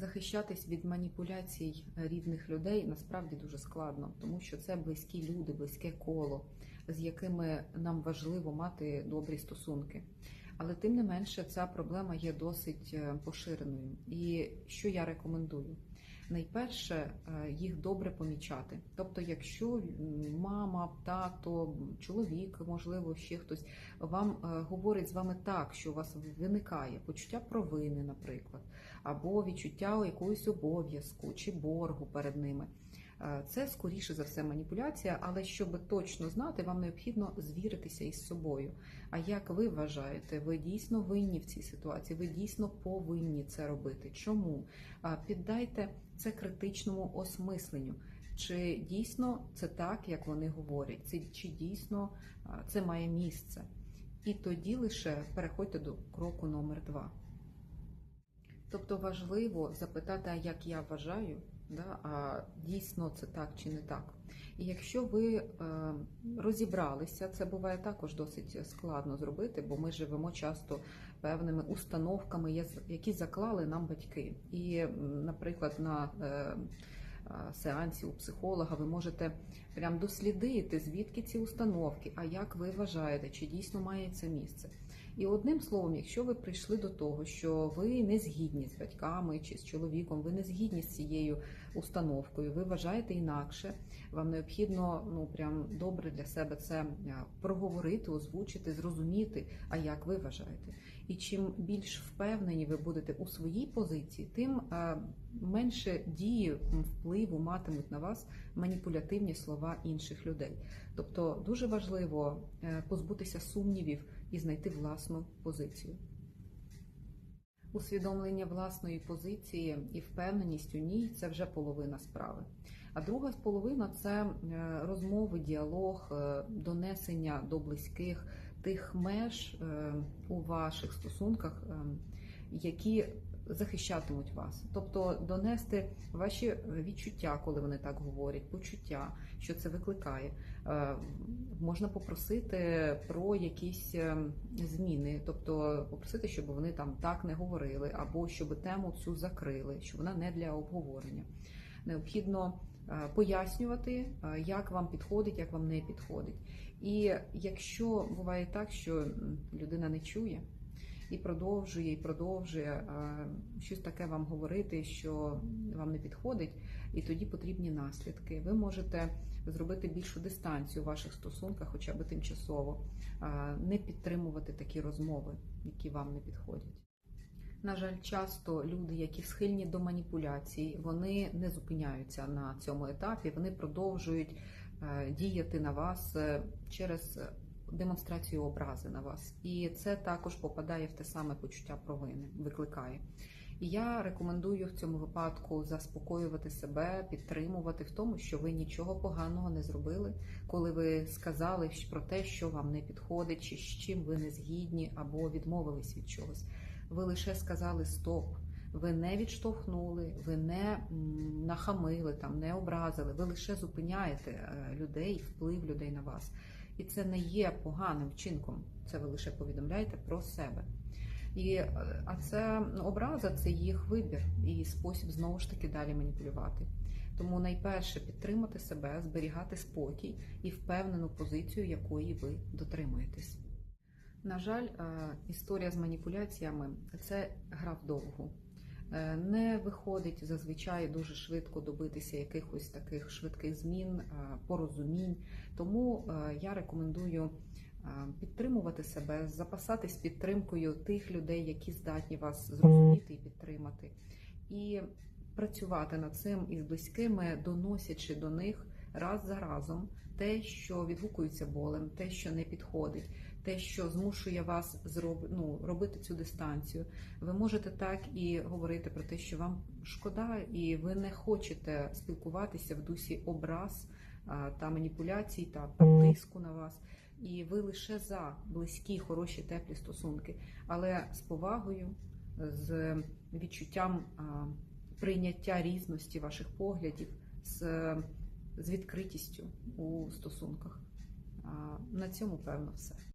Захищатись від маніпуляцій рідних людей насправді дуже складно, тому що це близькі люди, близьке коло, з якими нам важливо мати добрі стосунки. Але тим не менше, ця проблема є досить е, поширеною. І що я рекомендую? Найперше, е, їх добре помічати. Тобто, якщо мама, тато, чоловік, можливо, ще хтось вам е, говорить з вами так, що у вас виникає почуття провини, наприклад, або відчуття якогось обов'язку чи боргу перед ними. Е, Це скоріше за все маніпуляція, але щоб точно знати, вам необхідно звіритися із собою. А як ви вважаєте, ви дійсно винні в цій ситуації? Ви дійсно повинні це робити? Чому? Піддайте це критичному осмисленню. Чи дійсно це так, як вони говорять? Це чи дійсно це має місце? І тоді лише переходьте до кроку номер два. Тобто важливо запитати, а як я вважаю, да, а дійсно це так чи не так. І якщо ви е, розібралися, це буває також досить складно зробити, бо ми живемо часто певними установками, які заклали нам батьки. І, наприклад, на е, сеансі у психолога ви можете прям дослідити, звідки ці установки, а як ви вважаєте, чи дійсно має це місце. І одним словом, якщо ви прийшли до того, що ви не згідні з батьками чи з чоловіком, ви не згідні з цією установкою, ви вважаєте інакше, вам необхідно ну прям добре для себе це е, проговорити, озвучити, зрозуміти, а як ви вважаєте. І чим більш впевнені ви будете у своїй позиції, тим е, менше дії впливу матимуть на вас маніпулятивні слова інших людей. Тобто дуже важливо е, позбутися сумнівів і знайти власну позицію. Усвідомлення власної позиції і впевненість у ній це вже половина справи. А друга половина це е, розмови, діалог, е, донесення до близьких тих меж е, у ваших стосунках, е, які захищатимуть вас. Тобто донести ваші відчуття, коли вони так говорять, почуття, що це викликає. Е, Можна попросити про якісь е, зміни, тобто попросити, щоб вони там так не говорили, або щоб тему цю закрили, що вона не для обговорення. Необхідно е, пояснювати, як вам підходить, як вам не підходить. І якщо буває так, що людина не чує і продовжує, і продовжує е, щось таке вам говорити, що вам не підходить, і тоді потрібні наслідки. Ви можете зробити більшу дистанцію у ваших стосунках, хоча б тимчасово, е, не підтримувати такі розмови, які вам не підходять. На жаль, часто люди, які схильні до маніпуляцій, вони не зупиняються на цьому етапі, вони продовжують е, діяти на вас через демонстрацію образи на вас. І це також попадає в те саме почуття провини, викликає. І я рекомендую в цьому випадку заспокоювати себе, підтримувати в тому, що ви нічого поганого не зробили, коли ви сказали про те, що вам не підходить, чи з чим ви не згідні, або відмовились від чогось. Ви лише сказали стоп. Ви не відштовхнули, ви не нахамили, там не образили. Ви лише зупиняєте е, людей, вплив людей на вас. І це не є поганим вчинком. Це ви лише повідомляєте про себе. І, е, а це ну, образа це їх вибір і спосіб знову ж таки далі маніпулювати. Тому найперше підтримати себе, зберігати спокій і впевнену позицію, якої ви дотримуєтесь. На жаль, е, історія з маніпуляціями це гра вдовгу. Е, Не виходить зазвичай дуже швидко добитися якихось таких швидких змін, е, порозумінь. Тому е, я рекомендую підтримувати себе, запасатись підтримкою тих людей, які здатні вас зрозуміти і підтримати, і працювати над цим із близькими, доносячи до них раз за разом те, що відгукується болем, те, що не підходить, те, що змушує вас зроб... ну, робити цю дистанцію. Ви можете так і говорити про те, що вам шкода, і ви не хочете спілкуватися в дусі образ та маніпуляцій та тиску на вас. І ви лише за близькі, хороші, теплі стосунки, але з повагою, з відчуттям прийняття різності ваших поглядів, з, з відкритістю у стосунках. На цьому певно все.